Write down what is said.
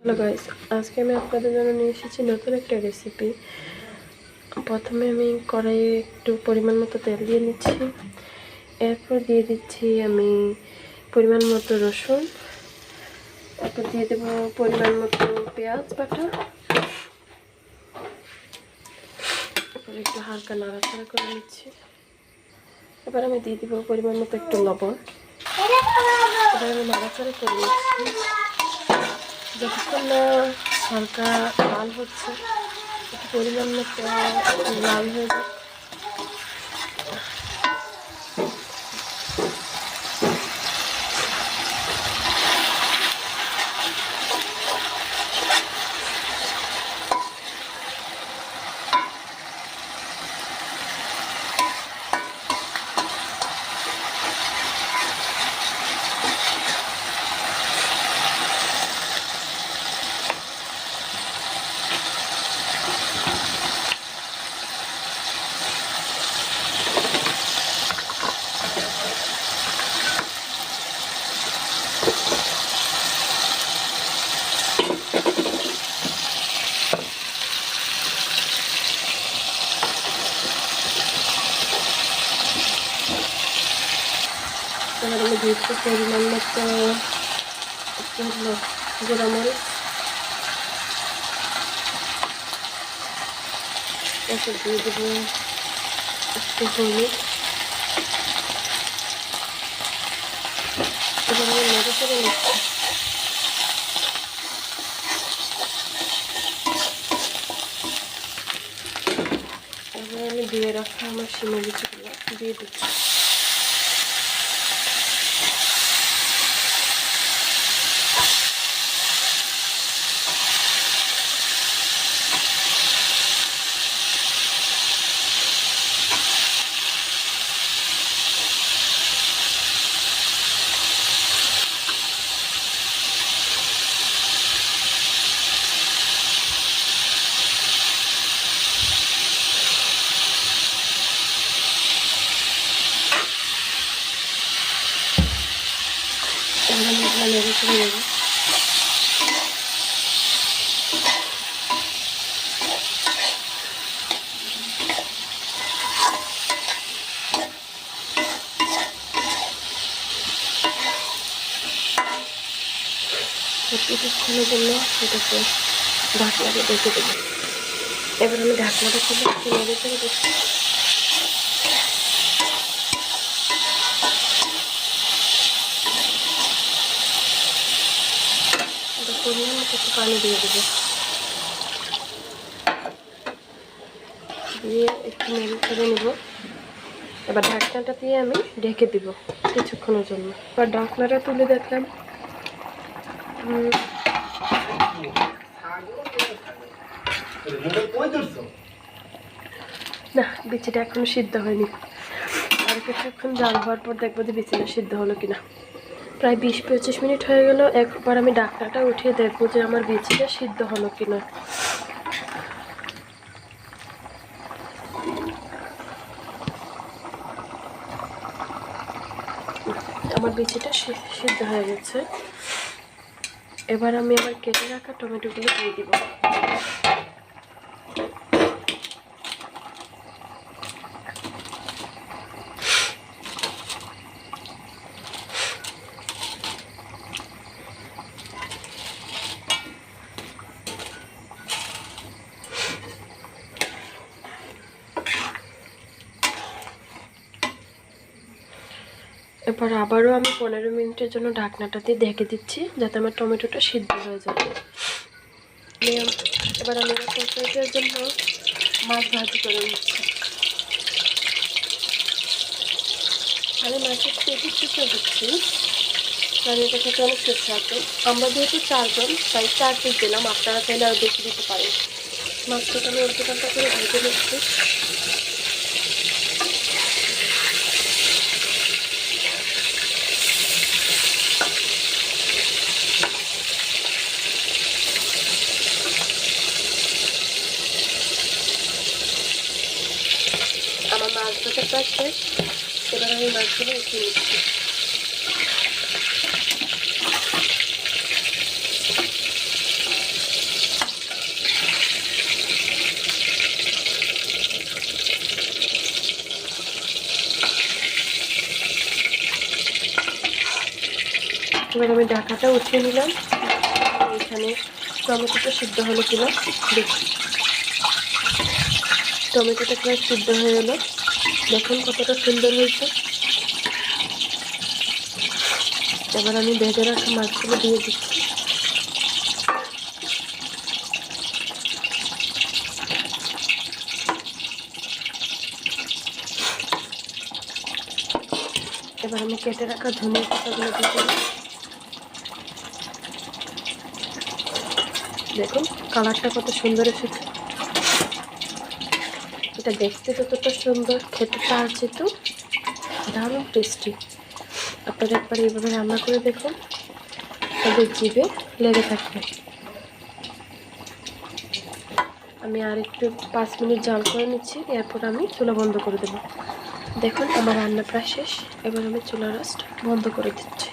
Hello guys আজকে আমি আপনাদের জন্য নিয়ে এসেছি নতুন একটা রেসিপি প্রথমে আমি কড়াইয়ে একটু পরিমাণ মতো তেল দিয়ে নিচ্ছি। এরপর দিয়ে দিচ্ছি আমি পরিমাণ মতো রসুন। তারপর দিয়ে দেবো পরিমাণ মতো পেঁয়াজ বাটা। এরপর একটু হালকা নাড়াচাড়া করে নিচ্ছি। এবার আমি দিয়ে দিব পরিমাণ মতো একটু লবণ। এবার আমি নাড়াচাড়া করে নিচ্ছি। যতক্ষণ হালকা লাল হচ্ছে পরিমাণ মতো লাল হয়ে যাক আমি দিচ্ছি পরিমাণ মতো একটু হলো আমি দিয়ে রাখা আমার শিমা দিয়ে দিচ্ছি এবার আমি এগুলো নেড়ে করে নেব। কিছুক্ষণের জন্য এটাকে ঢাকনাটা রেখে দেবো এবার আমি ঢাকনাটা খুলে নেড়ে করে দিচ্ছি মতো একটু পানি দিয়ে দেবো। দিয়ে একটু নেড়ে করে নেব। এবার ঢাকনাটা দিয়ে আমি ঢেকে দিব কিছুক্ষণের জন্য। এবার ঢাকনাটা তুলে দেখলাম। না, বিচিটা এখনও সিদ্ধ হয়নি। আর কিছুক্ষণ জাল হওয়ার পর দেখব যে বিচিটা সিদ্ধ হলো কিনা। প্রায় বিশ পঁচিশ মিনিট হয়ে গেল, একবার আমি ডাকনাটা উঠিয়ে দেখব যে আমার বিচিটা সিদ্ধ হলো কিনা। আমার বিচিটা সিদ্ধ হয়ে গেছে। এবার আমি আবার কেটে রাখা টমেটোগুলো দিয়ে দিব। এবার আবারও আমি পনেরো মিনিটের জন্য ঢাকনাটা দিয়ে ঢেকে দিচ্ছি, যাতে আমার টমেটোটা সিদ্ধ হয়ে যায় এবার আমি তরকারিটার জন্য মাছ ভাজি করে নিচ্ছি। আমি মাছের পেটি টুকরো দিচ্ছি, কারণ এটা খেতে অনেক সুস্বাদু। আমরা যেহেতু চারজন, তাই চার পিস দিলাম, আপনারা চাইলে আরও বেশি দিতে পারেন। মাছটা আমি অল্প ঘণ্টা করে ভেজে নিচ্ছি। মাছ আছে সেটা আমি মাছগুলো একটু নিচ্ছি। এবার আমি ঢাকাটা উঠিয়ে নিলাম। এখানে টমেটোটা সিদ্ধ হলো কিনা দেখি টমেটোটা প্রায় সিদ্ধ হয়ে গেলো দেখুন কতটা সুন্দর হয়েছে। এবার আমি ভেজে রাখা মাছগুলো দিয়ে দিচ্ছি। এবার আমি কেটে রাখা ধনে পাতাগুলো দিলাম। দেখুন, কালারটা কত সুন্দর এসেছে। এটা দেখতে যতটা সুন্দর খেতে তার চেয়ে দারুণ টেস্টি আপনারা একবার এইভাবে রান্না করে দেখুন তাদের জিভে লেগে থাকবে। আমি আর একটু পাঁচ মিনিট জাল করে নিচ্ছি, এরপর আমি চুলা বন্ধ করে দেবো। দেখুন, আমার রান্না প্রায় শেষ, এবার আমি চুলা রাস্ট বন্ধ করে দিচ্ছি।